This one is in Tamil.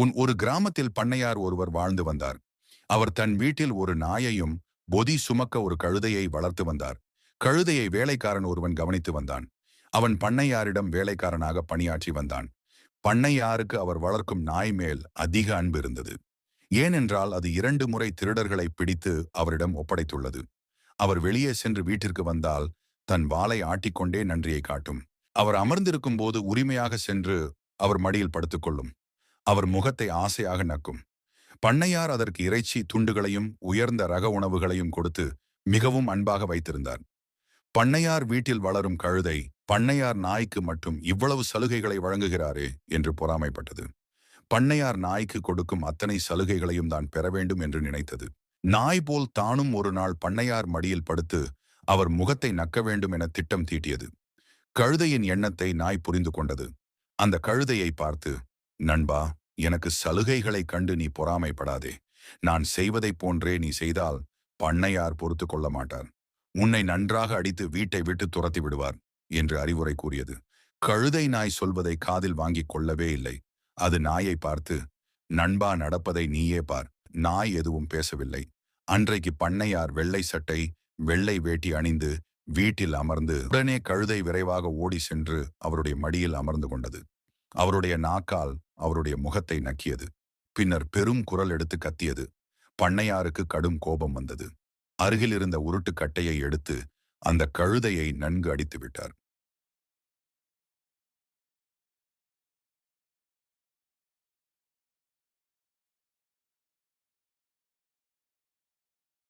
உன் ஒரு கிராமத்தில் பண்ணையார் ஒருவர் வாழ்ந்து வந்தார். அவர் தன் வீட்டில் ஒரு நாயையும் பொதி சுமக்க ஒரு கழுதையை வளர்த்து வந்தார். கழுதையை வேலைக்காரன் ஒருவன் கவனித்து வந்தான். அவன் பண்ணையாரிடம் வேலைக்காரனாக பணியாற்றி வந்தான். பண்ணையாருக்கு அவர் வளர்க்கும் நாய் மேல் அதிக அன்பு இருந்தது. ஏனென்றால் அது இரண்டு முறை திருடர்களை பிடித்து அவரிடம் ஒப்படைத்துள்ளது. அவர் வெளியே சென்று வீட்டிற்கு வந்தால் தன் வாளை ஆட்டிக்கொண்டே நன்றியை காட்டும். அவர் அமர்ந்திருக்கும் போது உரிமையாக சென்று அவர் மடியில் படுத்துக்கொள்ளும் அவர் முகத்தை ஆசையாக நக்கும். பண்ணையார் அதற்கு இறைச்சி துண்டுகளையும் உயர்ந்த ரக உணவுகளையும் கொடுத்து மிகவும் அன்பாக வைத்திருந்தார். பண்ணையார் வீட்டில் வளரும் கழுதை பண்ணையார் நாய்க்கு மட்டும் இவ்வளவு சலுகைகளை வழங்குகிறாரே என்று பொறாமைப்பட்டது. பண்ணையார் நாய்க்கு கொடுக்கும் அத்தனை சலுகைகளையும் தான் பெற வேண்டும் என்று நினைத்தது. நாய் போல் தானும் ஒரு நாள் பண்ணையார் மடியில் படுத்து அவர் முகத்தை நக்க வேண்டும் என திட்டம் தீட்டியது. கழுதையின் எண்ணத்தை நாய் புரிந்து கொண்டது. அந்த கழுதையை பார்த்து நண்பா எனக்கு சலுகைகளை கண்டு நீ பொறாமைப்படாதே. நான் செய்வதைப் போன்றே நீ செய்தால் பண்ணையார் பொறுத்து கொள்ள மாட்டார். உன்னை நன்றாக அடித்து வீட்டை விட்டு துரத்தி விடுவார் என்று அறிவுரை கூறியது. கழுதை நாய் சொல்வதை காதில் வாங்கிக் கொள்ளவே இல்லை. அது நாயை பார்த்து நண்பா நடப்பதை நீயே பார். நாய் எதுவும் பேசவில்லை. அன்றைக்கு பண்ணையார் வெள்ளை சட்டை வெள்ளை வேட்டி அணிந்து வீட்டில் அமர்ந்து உடனே கழுதை விரைவாக ஓடி சென்று அவருடைய மடியில் அமர்ந்து கொண்டது. அவருடைய நாக்கால் அவருடைய முகத்தை நக்கியது. பின்னர் பெரும் குரல் எடுத்து கத்தியது. பண்ணையாருக்கு கடும் கோபம் வந்தது. அருகில் இருந்த உருட்டு கட்டையை எடுத்து அந்த கழுதையை நன்கு அடித்து விட்டார்